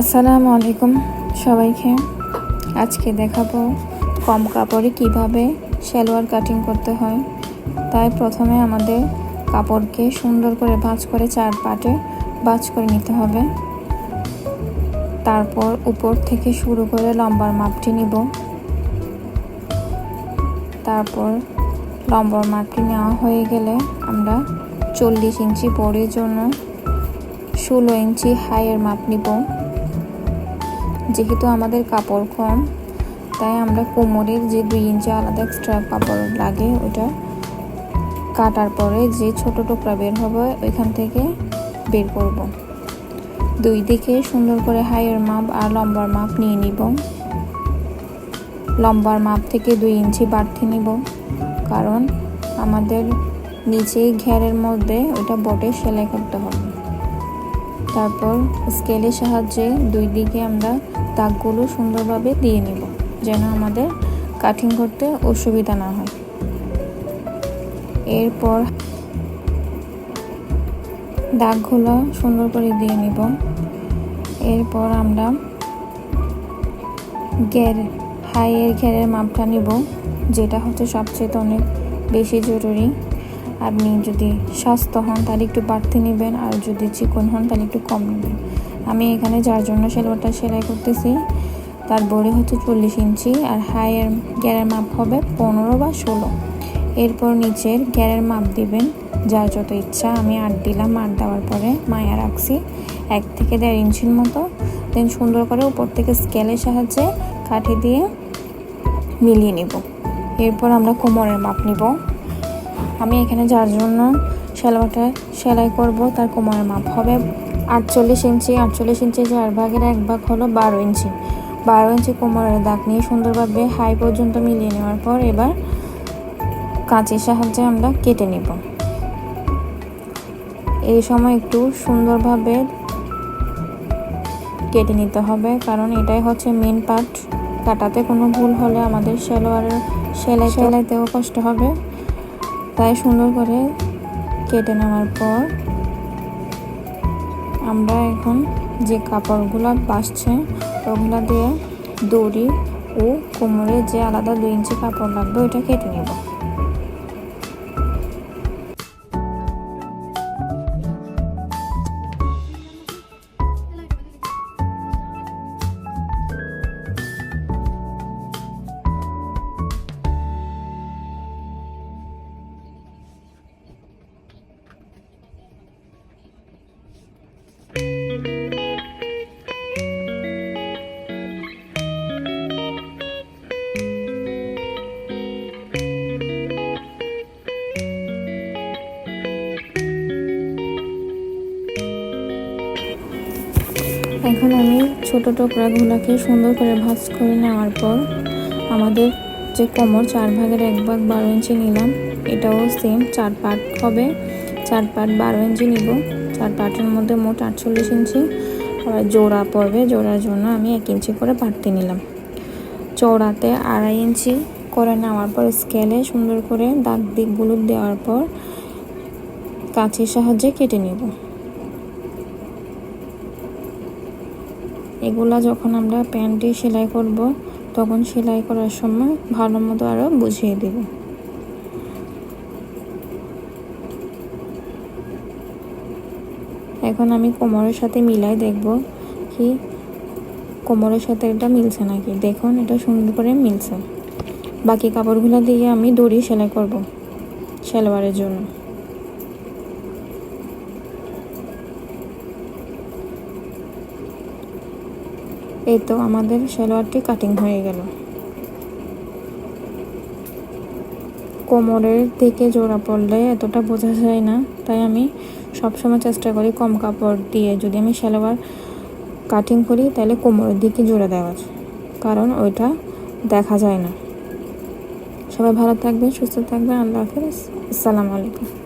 আসসালামু আলাইকুম সবাইকে। আজকে দেখাবো কম কাপড়ে কীভাবে সালোয়ার কাটিং করতে হয়। তাই প্রথমে আমাদের কাপড়কে সুন্দর করে ভাঁজ করে চার পাটে ভাঁজ করে নিতে হবে। তারপর উপর থেকে শুরু করে লম্বার মাপটি নিব। তারপর লম্বার মাপটি নেওয়া হয়ে গেলে আমরা চল্লিশ ইঞ্চি বড়ির জন্য ষোলো ইঞ্চি হাইয়ের মাপ নিব। যেহেতু আমাদের কাপড় কম, তাই আমরা কোমরের যে দুই ইঞ্চি আলাদা এক্সট্রা কাপড় লাগে, ওটা কাটার পরে যে ছোট টুকরা বের হবে, ওইখান থেকে বের করব। দুই দিকে সুন্দর করে হাইয়ের মাপ আর লম্বার মাপ নিয়ে নিব। লম্বার মাপ থেকে দুই ইঞ্চি বাড়তি নিব, কারণ আমাদের নিচে ঘেরের মধ্যে ওটা বটে সেলাই করতে হবে। তারপর স্কেলের সাহায্যে দুই দিকে আমরা দাগগুলো সুন্দরভাবে দিয়ে নেব, যেন আমাদের কাটিং করতে অসুবিধা না হয়। এরপর দাগগুলো সুন্দর করে দিয়ে নিব। এরপর আমরা ঘের হাইয়ের ঘেরের মাপটা নিব, যেটা হচ্ছে সবচেয়ে অনেক বেশি জরুরি। আপনি যদি স্বাস্থ্য হন, তাহলে একটু বাড়তি নেবেন, আর যদি চিকন হন, তাহলে একটু কম নেবেন। আমি এখানে যার জন্য সেলোয়ারটা সেলাই করতেছি, তার বড়ি হচ্ছে চল্লিশ ইঞ্চি, আর হাইয়ের গ্যারের মাপ হবে পনেরো বা ষোলো। এরপর নিচের গ্যারের মাপ দিবেন, যার যত ইচ্ছা। আমি আট দিলাম, আট দেওয়ার পরে মায়া রাখছি, এক থেকে দেড় ইঞ্চির মতো। দেন সুন্দর করে উপর থেকে স্কেলের সাহায্যে কাঠি দিয়ে মিলিয়ে নিব। এরপর আমরা কোমরের মাপ নিব। আমি এখানে যার জন্য সেলাইটা সেলাই করব তার কোমরের মাপ হবে আটচল্লিশ ইঞ্চি। আটচল্লিশ ইঞ্চি চার ভাগের এক ভাগ হলো বারো ইঞ্চি। বারো ইঞ্চি কোমরের দাগ নিয়ে সুন্দরভাবে হাই পর্যন্ত মিলিয়ে নেওয়ার পর এবার কাঁচের সাহায্যে আমরা কেটে নেব। এই সময় একটু সুন্দরভাবে কেটে নিতে হবে কারণ এটাই হচ্ছে মেন পার্ট কাটাতে কোনো ভুল হলে আমাদের সেলোয়ারের সেলাই সেলাইতেও কষ্ট হবে। তাই সুন্দর করে কেটে নেওয়ার পর আমরা এখন যে কাপড়গুলো বাসছে, ওগুলো দিয়ে দড়ি ও কোমরে যে আলাদা দুই ইঞ্চি কাপড় লাগবে, ওইটা কেটে নেব। এখন আমি ছোট টুকরাগুলোকে সুন্দর করে ভাজ করে নেওয়ার পর আমাদের যে কোমর চার ভাগের এক ভাগ বারো ইঞ্চি নিলাম, এটাও সেম চার পার্ট হবে। চার পার্ট বারো ইঞ্চি নিব। চার পার্টের মধ্যে মোট আটচল্লিশ ইঞ্চি জোড়া পড়বে। জোড়ার জন্য আমি এক ইঞ্চি করে বাড়তি নিলাম। চৌড়াতে আড়াই ইঞ্চি করে নেওয়ার পর স্কেলে সুন্দর করে দাগ দিক দিকগুলো দেওয়ার পর কাঁচির সাহায্যে কেটে নেব। এগুলা যখন আমরা প্যান্টে সেলাই করব, তখন সেলাই করার সময় ভালো মতো আরও বুঝিয়ে দেব। এখন আমি কোমরের সাথে মিলাই দেখব কি কোমরের সাথে এটা মিলছে নাকি। দেখুন, এটা সুন্দর করে মিলছে। বাকি কাপড়গুলো দিয়ে আমি দড়ি সেলাই করব সালোয়ারের জন্য। এই তো আমাদের সেলোয়ারটি কাটিং হয়ে গেল। কোমরের থেকে জোড়া পড়লে এতটা বোঝা যায় না। তাই আমি সবসময় চেষ্টা করি কম কাপড় দিয়ে। যদি আমি সালোয়ার কাটিং করি, তাহলে কোমরের দিকে জোড়া দেওয়ার। কারণ ওইটা দেখা যায় না। সবাই ভালো থাকবে সুস্থ থাকবে আল্লাহ হাফিজ। আসসালামু আলাইকুম।